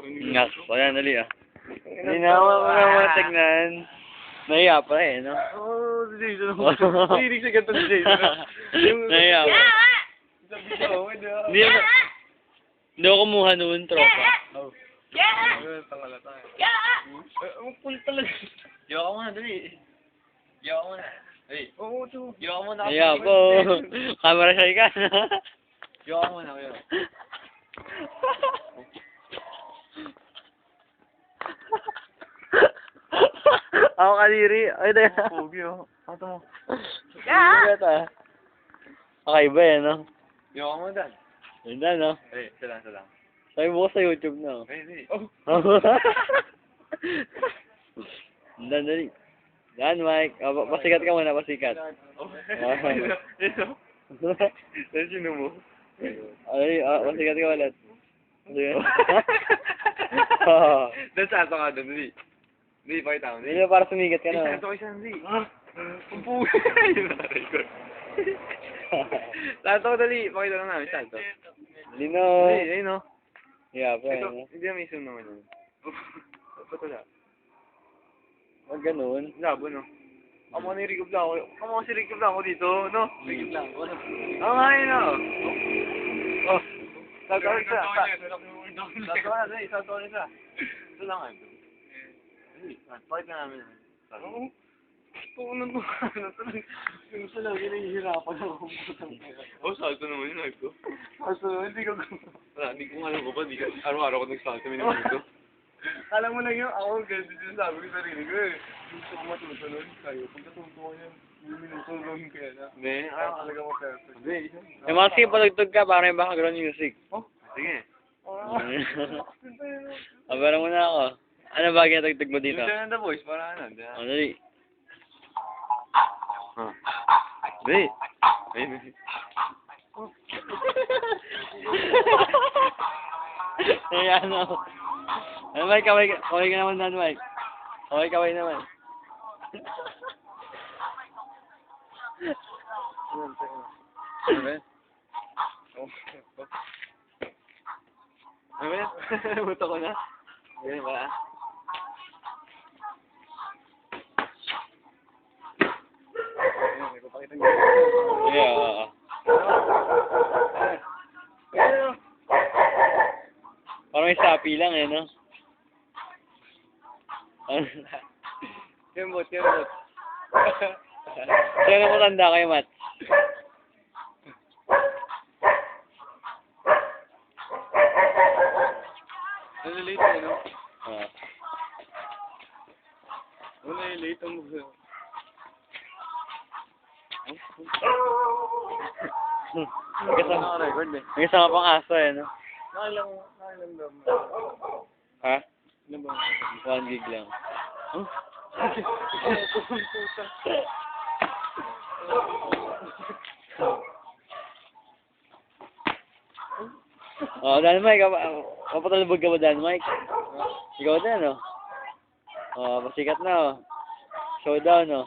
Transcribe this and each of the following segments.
nakarinig. Ngas, wala dali ah. Hindi na ako mga tignan. Nahiya pa eh, no? Oo, si Jason. Mahilig sa ganito si Jason. Nahiya pa. Video, hindi ako. Hindi ako, hindi ako kumuha noon, tropa. Oh. Yeah! Ayun, tangala tayo. Yeah! Eh, ang cool talaga. Yawa ka muna, dali. Yawa ka muna. Hey, Oo, to. yawa ka muna. Nahiya po. Camera shy ka. Yawa ka muna, kuya. Ako kadiri. Ay, tayo. Pogi, oh. Ato mo. Ito ah. Okay ba yan, no? Yawa ka muna, Dan. Yun na, no? Hey, sila, sila. Sabi mo ko sa YouTube na. oh. Hey. Oh. Dan, dali. Dan, Mike. Oh, pa- pasikat ka muna, pasikat. Oh. Ito. Yan, sino mo? Ay, ah, pasikat ka ulit. Pasikat. Oo. Doon sa ato nga doon, hindi. Hindi, pakita mo. Hindi na para sumikat ka Isa, na. ito isa, hindi. Ang puwi. Yun na, record. Salto ko dali, pakita lang namin, salto. Hindi na. Hindi, ayun no. Yeah, pa yan. hindi naman isang naman yun. Ba't wala? Huwag ganun. Labo, no? Ako ni Rico Blanco. Ako si Rico Blanco dito, no? Rico Blanco, no? Oo nga yun, no? Oh. Salto ko isa. Salto ko na, dali, salto ko na isa. Ito lang, ano? Dali, pakita namin. Oo. Oo, ano to? Ano to? Yung isa lang, yun ang hihirapan ako. Oh, salto naman yun, ko. Salto naman, hindi ko Wala, hindi ko alam ko pa, ko, araw-araw ko nagsalto, may naman ito. Alam mo lang yun, ako ganito din sabi ko sa sarili ko eh. Gusto ko matuto nun, kayo. Pag natuto ko yan, yung nun kaya na. Hindi, ayaw talaga mo perfect. Hindi, Yung mga sige palagtog ka, para yung background music. Oh, sige. Abara mo na ako. Ano ba ginatagtag mo dito? Dito na the voice, para ano, di Oh, dali. Huh. Di. Ayun. Ayan ako. Ano, Mike, kaway, ka- kaway ka naman na, Mike. Kaway, kaway naman. Ano ba? Ano ba? Buto ko na. Ganyan ba? Yeah, oo. Parang may sapi lang eh, no? Kembot, kembot. Sino mo tanda kayo, Matt? Nalilate eh, no? Ah. Ano nalilate ang mga... Kasama, Naka-record eh. may kasama pang aso eh, no? Nakailang, nakailang daw. Ha? Ilan ba? One gig lang. Huh? Oh, Dan Mike, kapa- kapatalbog ka ba Dan Mike? Ikaw din, no? Oh, pasikat na, oh. Showdown. Lubi, oh.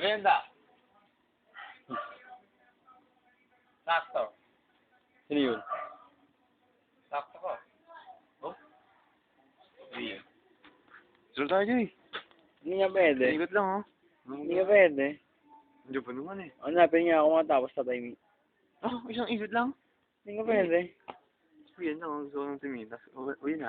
Merenda. Sakto. Sino yun? Sakto ko. Sure tayo eh. Hindi nga pwede. Ikot lang oh. Hindi nga pwede. Andiyan pa naman eh. Hanapin niya ako matapos sa timing. Ah, isang ikot lang. Hindi nga pwede. Yan lang ang gusto ko ng timitas. Uwi na.